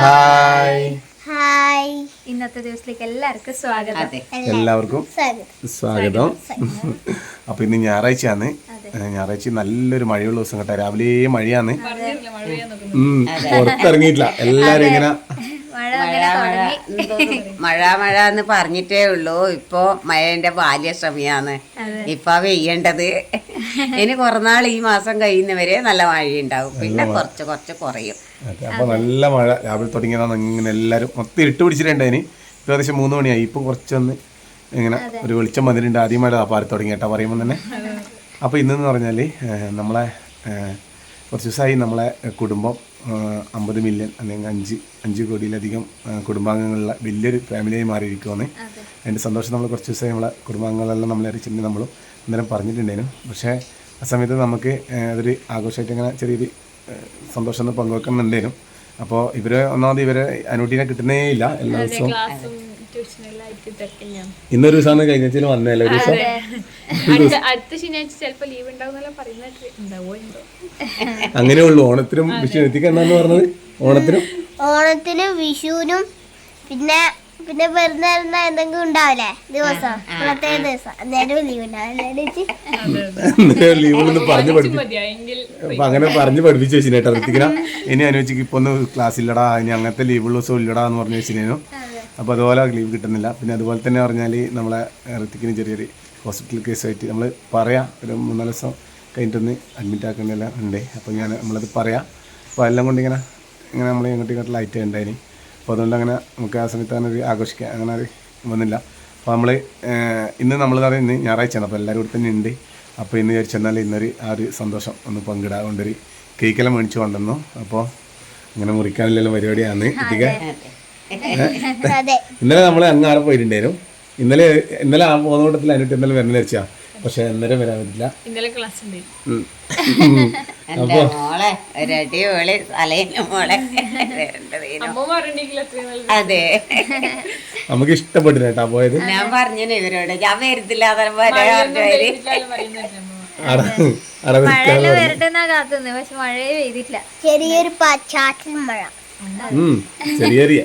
Hi hi ഇന്നത്തെ ദിവസത്തിലേക്ക് എല്ലാവർക്കും സ്വാഗതം. എല്ലാവർക്കും സ്വാഗതം. അപ്പൊ ഇന്ന് ഞായറാഴ്ചയാണ്. ഞായറാഴ്ച നല്ലൊരു മഴയുള്ള ദിവസം കേട്ടോ. രാവിലെ മഴയാണ്. പുറത്തിറങ്ങിയിട്ടില്ല. എല്ലാരും ഇങ്ങനെ മഴ മഴ. മഴ മഴ മഴ എന്ന് പറഞ്ഞിട്ടേ ഉള്ളൂ. ഇപ്പോ മഴന്റെ ബാല്യ സമയാണ്. ഇപ്പൊ പെയ്യേണ്ടത്. ഇനി കുറനാൾ ഈ മാസം കഴിയുന്നവരെ നല്ല മഴ ഉണ്ടാവും പിന്നെ കുറച്ച് കുറച്ച് കുറയും. അപ്പൊ നല്ല മഴ. രാവിലെ തുടങ്ങിയതാണ് ഇങ്ങനെ എല്ലാരും മൊത്തം ഇട്ട് പിടിച്ചിട്ടുണ്ടായിന് ഇപ്പൊ ഏകദേശം മൂന്ന് മണിയായി. ഇപ്പൊ കുറച്ചൊന്ന് ഇങ്ങനെ ഒരു വെളിച്ചം വന്നിട്ടുണ്ട്. ആദ്യം മഴ പാറി തുടങ്ങി കേട്ടോ പറയുമ്പോൾ തന്നെ. അപ്പൊ ഇന്നെന്ന് പറഞ്ഞാൽ നമ്മളെ കുറച്ച് ദിവസമായി നമ്മളെ കുടുംബം അമ്പത് മില്യൺ അല്ലെങ്കിൽ അഞ്ച് അഞ്ച് കോടിയിലധികം കുടുംബാംഗങ്ങളിലെ കുടുംബാംഗങ്ങളുള്ള വലിയൊരു ഫാമിലിയായി മാറിയിരിക്കുവാണ്. അതിന്റെ സന്തോഷം നമ്മൾ കുറച്ച് ദിവസമായി നമ്മളെ കുടുംബാംഗങ്ങളെല്ലാം നമ്മളെ അറിയിച്ചിട്ടുണ്ട് നമ്മളും. അന്നേരം പറഞ്ഞിട്ടുണ്ടായിരുന്നു. പക്ഷേ ആ സമയത്ത് നമുക്ക് അതൊരു ആഘോഷമായിട്ട് ഇങ്ങനെ ചെറിയൊരു സന്തോഷം ഒന്ന് പങ്കുവെക്കുന്നുണ്ടായിരുന്നു അപ്പോൾ ഇവർ ഒന്നാമത് ഇവരെ അനുട്ടീനെ കിട്ടുന്നേ ഇല്ല. എല്ലാ ദിവസവും ഇന്നൊരു ദിവസമാണ് കഴിഞ്ഞാൽ വന്നല്ലേ ഒരു ദിവസം അടുത്ത അടുത്ത ശനിയാഴ്ച ചിലപ്പോ ലീവ് ഉണ്ടാവോ അങ്ങനെ ഉള്ളു. ഓണത്തിനും വിഷു എത്തിക്കണ്ടെന്ന് പറഞ്ഞത്? ഓണത്തിനും? ഓണത്തിനും വിഷുവിനും പിന്നെ പിന്നെ പെരുന്നാളിന് എന്തെങ്കിലും ഉണ്ടാവില്ലേ? ദിവസം പ്രത്യേക ദിവസം. അന്നേരം ലീവ് ലീവുകളൊന്ന് പറഞ്ഞു പഠിപ്പിച്ചു അങ്ങനെ പറഞ്ഞു പഠിപ്പിച്ചു വെച്ചിനേട്ടാ ഋത്തിക്കിന ഇനി അനുവദിച്ചു ഇപ്പൊ ഒന്ന് ക്ലാസ് ഇല്ലടാ ഇനി അങ്ങനത്തെ ലീവുള്ള ദിവസം ഇല്ലടാ എന്ന് പറഞ്ഞു വെച്ചിരുന്നു അപ്പൊ അതുപോലെ ലീവ് കിട്ടുന്നില്ല. പിന്നെ അതുപോലെ തന്നെ പറഞ്ഞാൽ നമ്മളെ ഋത്തിക്കിന് ചെറിയൊരു ഹോസ്പിറ്റൽ കേസ് ആയിട്ട് നമ്മൾ പറയാം. ഒരു മൂന്നാൽ ദിവസം കഴിഞ്ഞിട്ടൊന്ന് അഡ്മിറ്റ് ആക്കേണ്ടതെല്ലാം ഉണ്ട്. അപ്പോൾ ഞാൻ നമ്മളത് പറയാം. അപ്പോൾ എല്ലാം കൊണ്ട് ഇങ്ങനെ ഇങ്ങനെ നമ്മൾ ഇങ്ങോട്ടും ഇങ്ങോട്ട് ലൈറ്റ് ഉണ്ടായിന് അപ്പോൾ അതുകൊണ്ട് അങ്ങനെ നമുക്ക് ആ സമയത്ത് അങ്ങനെ ഒരു ആഘോഷിക്കാൻ അങ്ങനെ ഒരു വന്നില്ല. അപ്പോൾ നമ്മൾ ഇന്ന് നമ്മൾ പറയുന്നത് ഇന്ന് ഞായറാഴ്ചയാണ്. അപ്പോൾ എല്ലാവരും ഇവിടെ തന്നെ ഉണ്ട്. അപ്പോൾ ഇന്ന് വിചാരിച്ചെന്നാൽ ഇന്നൊരു ആ ഒരു സന്തോഷം ഒന്ന് പങ്കിടാൻ കൊണ്ടൊരു കേക്കെല്ലാം മേടിച്ചു കൊണ്ടുവന്നു. അപ്പോൾ ഇങ്ങനെ മുറിക്കാനുള്ള പരിപാടിയാണ്. അതെ ഇന്നലെ നമ്മൾ അങ്ങാറെ പോയിട്ടുണ്ടായിരുന്നു. ഇന്നലെ ഇന്നലെ ആ പോകുന്ന കൂട്ടത്തിൽ അതിനിട്ട് ഇന്നലെ വരണം വിചാരിച്ചാ. പക്ഷെ അന്നേരം വരാൻ പറ്റില്ല ഇന്നലെ ക്ലാസ്. എന്റെ മോളെ തലേന്റെ മോളെ. വരേണ്ടതേനു. നല്ല അതെ. നമുക്ക് ഇഷ്ടപ്പെട്ടില്ല കേട്ടാ പോയത്. ഞാൻ പറഞ്ഞു ഇവരോട്. ഞാൻ അട കാത്തുന്നത്. പക്ഷെ മഴയെ പെയ്തിട്ടില്ല. ചെറിയൊരു മഴ. ഉം. ചെറിയ ചെറിയ.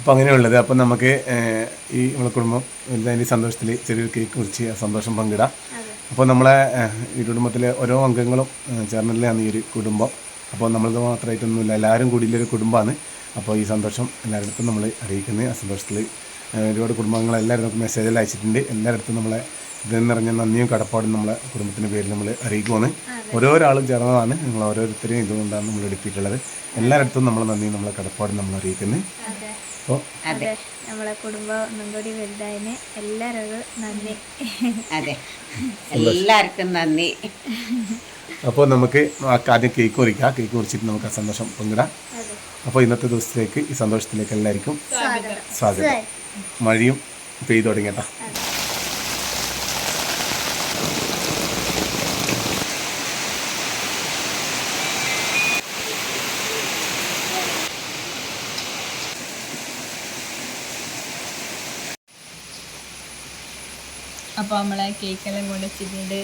അപ്പം അങ്ങനെയുള്ളത്. അപ്പം നമുക്ക് ഈ നമ്മളെ കുടുംബം അതിന്റെ സന്തോഷത്തിൽ ചെറിയൊരു കേക്ക് മുറിച്ച് ആ സന്തോഷം പങ്കിടാം. അപ്പോൾ നമ്മളെ ഈ കുടുംബത്തിലെ ഓരോ അംഗങ്ങളും ചേർന്നിട്ടുള്ളതാണ് ഈ ഒരു കുടുംബം. അപ്പോൾ നമ്മളത് മാത്രമായിട്ടൊന്നുമില്ല എല്ലാവരും കൂടിയുള്ളൊരു കുടുംബമാണ്. അപ്പോൾ ഈ സന്തോഷം എല്ലായിടത്തും നമ്മൾ അറിയിക്കുന്നത് ആ സന്തോഷത്തിൽ ഒരുപാട് കുടുംബങ്ങൾ എല്ലാവരും നമുക്ക് മെസ്സേജെല്ലാം അയച്ചിട്ടുണ്ട്. എല്ലായിടത്തും നമ്മളെ ഇതെന്ന് പറഞ്ഞ നന്ദിയും കടപ്പാടും നമ്മളെ കുടുംബത്തിന്റെ പേരിൽ നമ്മൾ അറിയിക്കുവാണ് ഓരോരാളും ചേർന്നതാണ്. നിങ്ങൾ ഓരോരുത്തരെയും ഇതുകൊണ്ടാണ് നമ്മൾ എടുത്തിട്ടുള്ളത്. എല്ലായിടത്തും നമ്മൾ നന്ദിയും നമ്മളെ കടപ്പാടും നമ്മൾ അറിയിക്കുന്നത് അപ്പോൾ അതെ. നമ്മളെ കുടുംബം ഒന്നും കൂടി വലുതായതിന് എല്ലാവരോടും നന്ദി. അതെ. എല്ലാവർക്കും നന്ദി. അപ്പോൾ നമുക്ക് ആദ്യം കേക്ക് മുറിക്കാം കേക്ക് മുറിച്ചിട്ട് നമുക്ക് ആ സന്തോഷം പങ്കിടാം അപ്പോൾ ഇന്നത്തെ ദിവസത്തിലേക്ക് ഈ സന്തോഷത്തിലേക്ക് എല്ലാവർക്കും സ്വാഗതം. മഴയും പെയ്തു തുടങ്ങിയട്ടാ അപ്പൊ നമ്മൾ കേക്കെല്ലാം കൊണ്ട് വെച്ചിട്ടുണ്ട്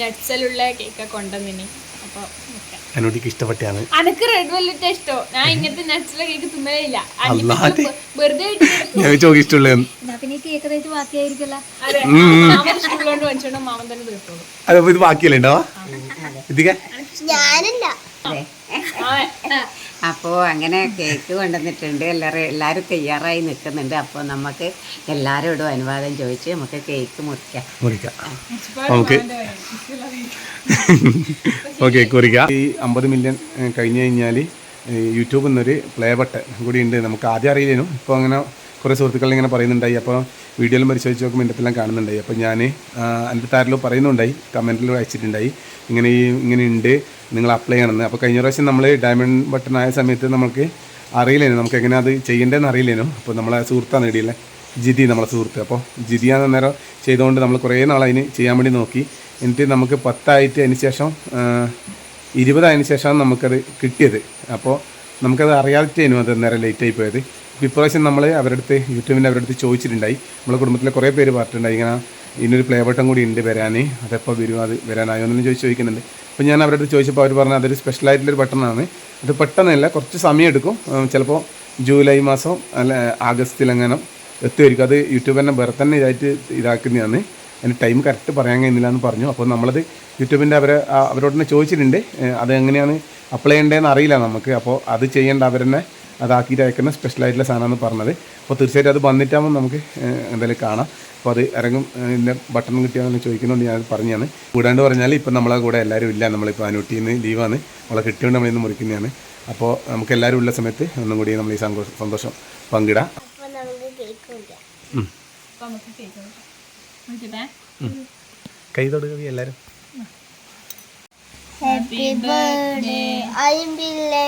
നട്സലുള്ള കേക്ക് കൊണ്ടുവന്നിനി. അപ്പോൾ നോക്കാം. അനുട്ടിക്ക് ഇഷ്ടപ്പെട്ടാണ്. അനക്ക് റെഡ് വെൽവെറ്റ് ഇഷ്ടോ. ഞാൻ ഇങ്ങനത്തെ നട്ട്സിലെ കേക്ക് തിന്നലില്ല. അല്ലാതെ. വെറുതെ കേക്ക് തേച്ച് ബാക്കിയായിരിക്കല്ലോ മാമൻ തന്നെ തീർത്തോളൂ. ഇത് ബാക്കിയല്ലേ ഉണ്ടാവാ ആ, അപ്പോൾ അങ്ങനെ കേക്ക് കൊണ്ടുവന്നിട്ടുണ്ട്. എല്ലാവരും എല്ലാവരും തയ്യാറായി നിൽക്കുന്നുണ്ട്. അപ്പോൾ നമുക്ക് എല്ലാവരോടും അനുവാദം ചോദിച്ച് നമുക്ക് കേക്ക് മുറിക്കാം. മുറിക്കാം. നമുക്ക് ഓക്കെ കുറിക്കാം ഈ അമ്പത് മില്യൺ കഴിഞ്ഞു കഴിഞ്ഞ് കഴിഞ്ഞാൽ യൂട്യൂബിൽ നിന്നൊരു പ്ലേ ബട്ടൺ കൂടി ഉണ്ട്. നമുക്ക് ആദ്യം അറിയില്ലേനു. ഇപ്പോൾ അങ്ങനെ കുറേ സുഹൃത്തുക്കൾ ഇങ്ങനെ പറയുന്നുണ്ടായി. അപ്പോൾ വീഡിയോയിലും പരിശോധിച്ച് നോക്കുമ്പോൾ എന്റെ എല്ലാം കാണുന്നുണ്ടായി. അപ്പോൾ ഞാൻ എന്റെ താരിലും പറയുന്നുണ്ടായി. കമന്റിൽ അയച്ചിട്ടുണ്ടായി. ഇങ്ങനെ ഈ ഇങ്ങനെ ഉണ്ട്. നിങ്ങൾ അപ്ലൈ ചെയ്യണമെന്ന്. അപ്പോൾ കഴിഞ്ഞ പ്രാവശ്യം നമ്മൾ ഡയമണ്ട് ബട്ടൺ ആയ സമയത്ത് നമുക്ക് അറിയില്ലേനു. നമുക്ക് എങ്ങനെ അത് ചെയ്യേണ്ടതെന്ന് അറിയില്ലേനു. അപ്പോൾ നമ്മളെ സുഹൃത്താണ് നേടിയില്ലേ ജിതി നമ്മളെ സുഹൃത്ത്. അപ്പോൾ ജിതിയാന്ന് അന്നേരം ചെയ്തുകൊണ്ട് നമ്മൾ കുറേ നാൾ അതിന് ചെയ്യാൻ വേണ്ടി നോക്കി. എന്നിട്ട് നമുക്ക് പത്തായിട്ട് അതിന് ശേഷം ഇരുപതായതിനു ശേഷമാണ് നമുക്കത് കിട്ടിയത്. അപ്പോൾ നമുക്കത് അറിയാതിട്ടേനു അത് നേരം ലേറ്റായി പോയത്. ഇപ്രാവശ്യം നമ്മൾ അവരുടെ അടുത്ത് യൂട്യൂബിന്റെ അവരുടെ അടുത്ത് ചോദിച്ചിട്ടുണ്ടായി. നമ്മുടെ കുടുംബത്തിലെ കുറേ പേര് പറഞ്ഞിട്ടുണ്ടായി. ഇങ്ങനെ ഇതിനൊരു പ്ലേ ബട്ടൺ കൂടി ഉണ്ട് വരാൻ അതെപ്പോൾ വരും? അത് വരാനായോ എന്നും ചോദിച്ച് ചോദിക്കുന്നുണ്ട്. അപ്പോൾ ഞാൻ അവരോട് ചോദിച്ചപ്പോൾ അവർ പറഞ്ഞു അതൊരു സ്പെഷ്യലായിട്ടുള്ളൊരു ബട്ടണാണ് അത് പെട്ടെന്നല്ല കുറച്ച് സമയം എടുക്കും. ചിലപ്പോൾ ജൂലൈ മാസം അല്ല ആഗസ്റ്റിലെങ്ങനെ എത്തുമായിരിക്കും അത് യൂട്യൂബ് തന്നെ വേറെ തന്നെ ഇതായിട്ട് ഇതാക്കുന്നതാണ്. അതിന് ടൈം കറക്റ്റ് പറയാൻ കഴിയുന്നില്ല എന്ന് പറഞ്ഞു. അപ്പോൾ നമ്മളത് യൂട്യൂബിന്റെ അവരെ അവരോട് തന്നെ ചോദിച്ചിട്ടുണ്ട്. അത് എങ്ങനെയാണ് അപ്ലൈ ചെയ്യേണ്ടതെന്ന് അറിയില്ല നമുക്ക്. അപ്പോൾ അത് ചെയ്യേണ്ട അവരെന്നെ അതാക്കിയിട്ട് അയക്കുന്ന സ്പെഷ്യലായിട്ടുള്ള സാധനമാണ് പറഞ്ഞത്. അപ്പോൾ തീർച്ചയായിട്ടും അത് വന്നിട്ടാകുമ്പോൾ നമുക്ക് എന്തായാലും കാണാം. അപ്പോൾ അത് ഇറങ്ങും ഇതിന്റെ ബട്ടൺ കിട്ടിയാണെന്ന് ചോദിക്കുന്നുണ്ട് ഞാൻ പറഞ്ഞാണ് കൂടാണ്ട് പറഞ്ഞാൽ ഇപ്പം നമ്മളെ കൂടെ എല്ലാവരും ഇല്ല. നമ്മളിപ്പോൾ അനുട്ടിയിൽ നിന്ന് ലീവാണ്. നമ്മളെ കിട്ടിയോണ്ട് നമ്മളിന്ന് മുറിക്കുന്നതാണ്. അപ്പോൾ നമുക്ക് എല്ലാവരും ഉള്ള സമയത്ത് ഒന്നും കൂടി നമ്മൾ ഈ സന്തോഷം സന്തോഷം പങ്കിടാം. കൈ തൊടുക എല്ലാവരും. ഹാപ്പി ബർത്ത്ഡേ ഐ ബർത്ത്ഡേ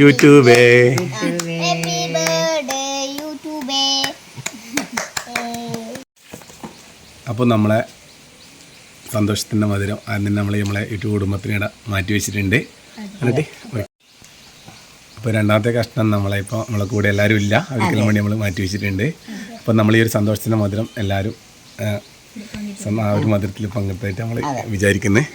യൂട്യൂബേ. ഹാപ്പി ബർത്ത്ഡേ യൂട്യൂബേ. അപ്പോൾ നമ്മളെ സന്തോഷത്തിന്റെ മധുരം അതിന് നമ്മൾ നമ്മളെ യൂട്യൂബ് കുടുംബത്തിനിട മാറ്റി വെച്ചിട്ടുണ്ട് എന്നിട്ട് അപ്പോൾ രണ്ടാമത്തെ കഷ്ണം നമ്മളെ ഇപ്പോൾ നമ്മളെ കൂടെ എല്ലാവരും ഇല്ല. അവർക്കെല്ലാം വേണ്ടി നമ്മൾ മാറ്റി വെച്ചിട്ടുണ്ട് അപ്പോൾ നമ്മൾ ഈ ഒരു സന്തോഷത്തിന്റെ മധുരം എല്ലാവരും ആ ഒരു മധുരത്തിൽ പങ്കെടുത്തായിട്ട് നമ്മൾ വിചാരിക്കുന്നത്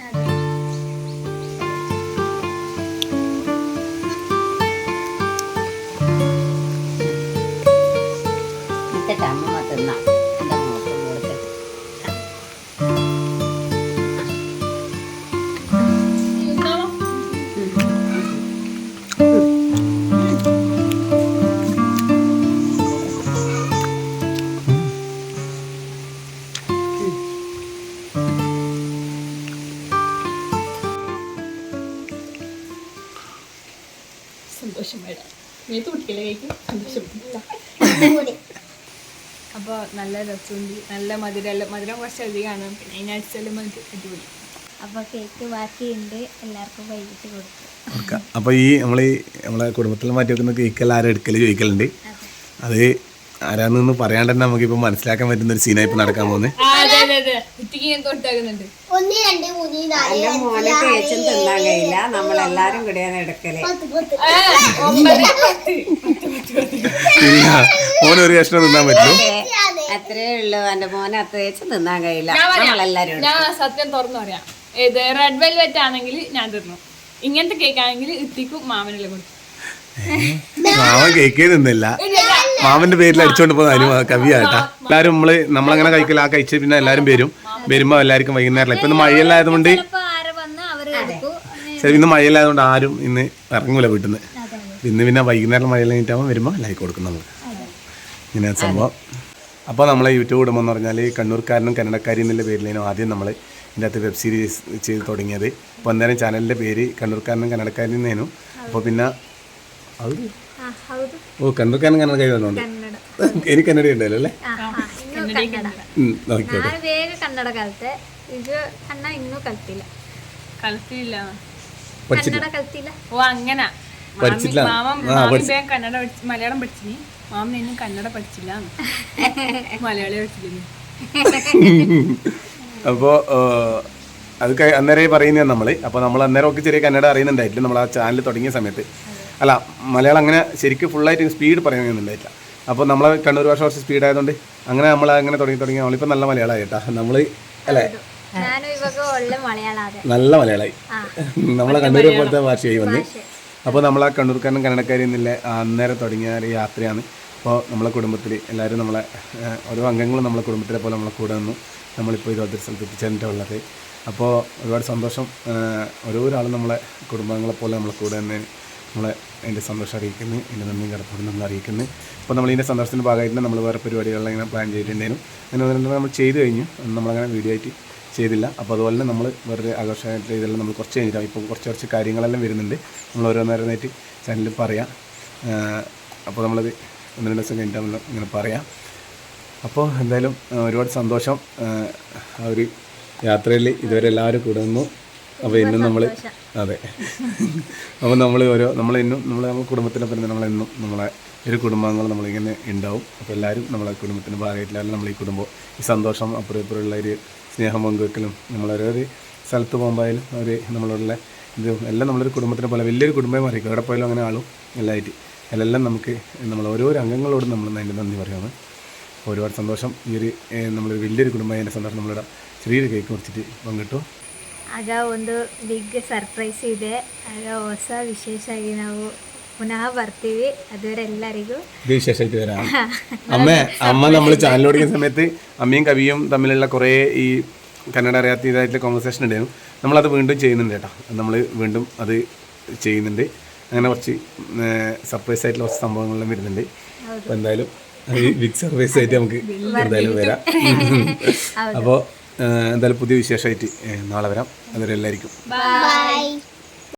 വേണം കുട്ടികളെ കഴിക്കും. അപ്പോൾ നല്ല രസമുണ്ട്. നല്ല മധുരം മധുരം കുറച്ച് അധികമാണ്. പിന്നെ അതിനടിച്ചാലും മതി. അടിപൊളി. അപ്പോൾ കേക്ക് ബാക്കിയുണ്ട്. എല്ലാവർക്കും വൈകിട്ട് കൊടുക്കും. കൊടുക്കാം. അപ്പോൾ ഈ നമ്മൾ ഈ നമ്മളെ കുടുംബത്തിൽ മാറ്റി വെക്കുന്ന കേക്ക് എല്ലാവരും എടുക്കൽ ചോദിക്കലുണ്ട്. അത് ആരാന്നൊന്ന് പറയാണ്ട് തന്നെ നമുക്കിപ്പോൾ മനസ്സിലാക്കാൻ പറ്റുന്ന ഒരു സീനായി ഇപ്പം നടക്കാൻ പോകുന്നത്. ഒന്ന് രണ്ട് മൂന്ന് നാല് എന്റെ മോനെ തേച്ചും തിന്നാൻ കഴിയില്ല. നമ്മളെല്ലാരും കൂടിയാണ് എടുക്കൽ. പത്ത് പത്ത് ഇല്ല ഓനൊരു കഷ്ണം തിന്നാൻ പറ്റും. അത്രേ ഉള്ളൂ. എന്റെ മോനെ തേച്ച് തിന്നാൻ കഴിയില്ല. ഞാൻ പറയാം. ഞാൻ സത്യം തുറന്നു പറയാം. ഇത് റെഡ് വെൽവെറ്റ് ആണെങ്കിൽ ഞാൻ തിന്നു. ഇങ്ങനത്തെ കേക്ക് ആണെങ്കിൽ ഇത്തിക്കും മാമനെല്ലാം കൊടുത്തു മാമൻ കേക്കേ തിന്നില്ല. മാമന്റെ പേരിൽ അടിച്ചോണ്ട് പോകുന്ന അനു കവിയാട്ടാ എല്ലാരും നമ്മൾ നമ്മളങ്ങനെ കഴിക്കല ആ കഴിച്ച് പിന്നെ എല്ലാരും വരും. വരുമ്പോ എല്ലാവർക്കും വൈകുന്നേരം ഇപ്പൊ മഴയല്ലായതുകൊണ്ട് ശരി ഇന്ന് മഴയില്ലായതുകൊണ്ട് ആരും ഇന്ന് ഇറങ്ങൂല വീട്ടിൽ നിന്ന് ഇന്ന് പിന്നെ വൈകുന്നേരം മഴ കഴിഞ്ഞിട്ടാകുമ്പോൾ വരുമ്പോൾ ലൈക്ക് കൊടുക്കും നമ്മൾ ഇങ്ങനെ സംഭവം. അപ്പോൾ നമ്മളെ യൂട്യൂബ് കുടുംബം എന്ന് പറഞ്ഞാൽ കണ്ണൂർക്കാരനും കന്നഡക്കാരി എന്നുള്ള പേരിലായിരുന്നു ആദ്യം നമ്മൾ ഇതിന്റെ അകത്ത് വെബ് സീരീസ് ചെയ്ത് തുടങ്ങിയത്. അപ്പോൾ അന്നേരം ചാനലിന്റെ പേര് കണ്ണൂർക്കാരനും കന്നടക്കാരി എന്നേനു അപ്പോൾ പിന്നെ ഓ കണ്ണൂർക്കാരനും കന്നഡക്കാരി എനിക്ക് കന്നഡ ഉണ്ടല്ലോ അല്ലേ? ಕನ್ನಡ ഉം, നോക്കിക്കോട്ടെ ನಾನು ಬೇಗ ಕನ್ನಡ ಕಲಿತೆ ಈಗ ಅಣ್ಣ ಇನ್ನೂ ಕಲ್ತಿಲ್ಲ കളിച്ചില്ല പഠിച്ചിട്ട് ಕನ್ನಡ ಕಲ್ತಿಲ್ಲ ഓ അങ്ങനെ പഠിച്ചിട്ടില്ല. മാമ ആ, മാമി പഠിച്ച- വേഗം കന്നഡ പഠിച്ച് മലയാളം പഠിച്ചിനി മാമ ഇന്നും കന്നഡ പഠിച്ചില്ല മലയാളി പഠിച്ചില്ല അപ്പോൾ അത് കഴി- അന്നേരം പറയുന്നത് നമ്മൾ അപ്പോൾ നമ്മൾ അന്നേരം ഒക്കെ ചെറിയ കന്നഡ അറിയുന്നുണ്ടായിട്ടില്ല നമ്മൾ ആ ചാനൽ തുടങ്ങിയ സമയത്ത് അല്ല മലയാളം അങ്ങനെ ശരിക്കും ഫുള്ളായിട്ട് സ്പീഡ് പറയുന്നുണ്ടായിട്ടില്ല അപ്പോൾ നമ്മളെ കണ്ണൂർ ഭാഷ കുറച്ച് സ്പീഡായതുകൊണ്ട് അങ്ങനെ നമ്മൾ അങ്ങനെ തുടങ്ങി തുടങ്ങി നമ്മളിപ്പോൾ നല്ല മലയാളമായി കേട്ടോ. നമ്മൾ അല്ലേ? നല്ല മലയാളമായി നമ്മളെ കണ്ണൂർ പോലത്തെ ഭാഷയായി വന്ന്. അപ്പോൾ നമ്മളെ കണ്ണൂർക്കാരനും കന്നഡക്കാരിൽ നിന്നില്ല അന്നേരം തുടങ്ങിയ ഒരു യാത്രയാണ്. അപ്പോൾ നമ്മളെ കുടുംബത്തിൽ എല്ലാവരും നമ്മളെ ഓരോ അംഗങ്ങളും നമ്മളെ കുടുംബത്തിലെ പോലെ നമ്മളെ കൂടെ നിന്നു. നമ്മളിപ്പോൾ ഇരുപത്തൊരു സ്ഥലത്ത് എത്തിച്ചേർന്നിട്ടുള്ളത് അപ്പോൾ ഒരുപാട് സന്തോഷം. ഓരോരാളും നമ്മളെ കുടുംബങ്ങളെ പോലെ നമ്മളെ കൂടെ തന്നെ നമ്മളെ അതിന്റെ സന്തോഷം അറിയിക്കുന്നു എന്റെ നന്ദി കടപ്പാട് നമ്മൾ അറിയിക്കുന്നു. അപ്പോൾ നമ്മൾ ഇതിന്റെ സന്തോഷത്തിന്റെ ഭാഗമായിട്ട് നമ്മൾ വേറെ പരിപാടികളെല്ലാം ഇങ്ങനെ പ്ലാൻ ചെയ്തിട്ടുണ്ടായിരുന്നു. അങ്ങനെ പറഞ്ഞാൽ നമ്മൾ ചെയ്തു കഴിഞ്ഞു. നമ്മളങ്ങനെ വീഡിയോ ആയിട്ട് ചെയ്തില്ല. അപ്പോൾ അതുപോലെ തന്നെ നമ്മൾ വേറെ ആഘോഷമായിട്ട് ഇതെല്ലാം നമ്മൾ കുറച്ച് കഴിഞ്ഞിട്ടാണ്. ഇപ്പോൾ കുറച്ച് കുറച്ച് കാര്യങ്ങളെല്ലാം വരുന്നുണ്ട്. നമ്മൾ ഓരോ ഓരോന്നോരോന്നായിട്ട് ചാനലിൽ പറയാം. അപ്പോൾ നമ്മളത് ഒന്ന് രണ്ട് ദിവസം കഴിഞ്ഞിട്ട് നമ്മൾ ഇങ്ങനെ പറയാം. അപ്പോൾ എന്തായാലും ഒരുപാട് സന്തോഷം. ആ ഒരു യാത്രയിൽ ഇതുവരെ എല്ലാവരും കൂടെ നിന്നു. അപ്പോൾ ഇന്നും നമ്മൾ അതെ. അപ്പോൾ നമ്മൾ ഓരോ നമ്മളിന്നും നമ്മൾ നമ്മുടെ കുടുംബത്തിനൊപ്പം തന്നെ നമ്മളെന്നും നമ്മളെ ഒരു കുടുംബാംഗങ്ങൾ നമ്മളിങ്ങനെ ഉണ്ടാവും അപ്പോൾ എല്ലാവരും നമ്മളെ കുടുംബത്തിന്റെ ഭാഗമായിട്ടില്ല നമ്മൾ ഈ കുടുംബം ഈ സന്തോഷം അപ്പുറം ഇപ്പുറമുള്ള ഒരു സ്നേഹം പങ്കുവെക്കലും നമ്മളോരോ ഒരു സ്ഥലത്ത് പോകുമ്പോഴും അവർ നമ്മളുള്ള ഇത് എല്ലാം നമ്മളൊരു കുടുംബത്തിനെ പോലെ വലിയൊരു കുടുംബം മാറിക്കും എവിടെ പോയാലും അങ്ങനെ ആളും എല്ലായിട്ട് എല്ലാം നമുക്ക് നമ്മൾ ഓരോ അംഗങ്ങളോടും നമ്മൾ അതിന്റെ നന്ദി പറയുന്നത് ഒരുപാട് സന്തോഷം. ഈ ഒരു നമ്മളൊരു വലിയൊരു കുടുംബമായ സന്തോഷം നമ്മളിവിടെ ചെറിയൊരു കേക്ക് മുറിച്ചിട്ട് പങ്കിട്ടു ಆಗ ಒಂದು ಬಿಗ್ ಸರ್ಪ್ರೈಸ್ ಇದೆ ಆಗ ಹೊಸ ವಿಶೇಷವಾಗಿ ನಾವು ಪುನಃ ಬರ್ತೀವಿ അതുവരെ ಎಲ್ಲರಿಗೂ ഇത് വിശേഷമായിട്ട് വരാം അമ്മ അമ്മ നമ്മൾ ചാനൽ ഓടിക്കുന്ന സമയത്ത് അമ്മയും കവിയും തമ്മിലുള്ള കുറേ ഈ കന്നഡ അറിയാത്ത ഇതായിട്ടുള്ള കോൺവെർസേഷൻ ഉണ്ടായിരുന്നു നമ്മളത് വീണ്ടും ചെയ്യുന്നുണ്ട് കേട്ടോ നമ്മൾ വീണ്ടും അത് ചെയ്യുന്നുണ്ട് അങ്ങനെ കുറച്ച് സർപ്രൈസ് ആയിട്ടുള്ള കുറച്ച് സംഭവങ്ങളെല്ലാം വരുന്നുണ്ട് അപ്പോൾ എന്തായാലും ബിഗ് സർപ്രൈസ് ആയിട്ട് നമുക്ക് എന്തായാലും വരാം അപ്പോൾ എന്തായാലും പുതിയ വിശേഷമായിട്ട് നാളെ വരാം. അതുവരെ എല്ലാവർക്കും.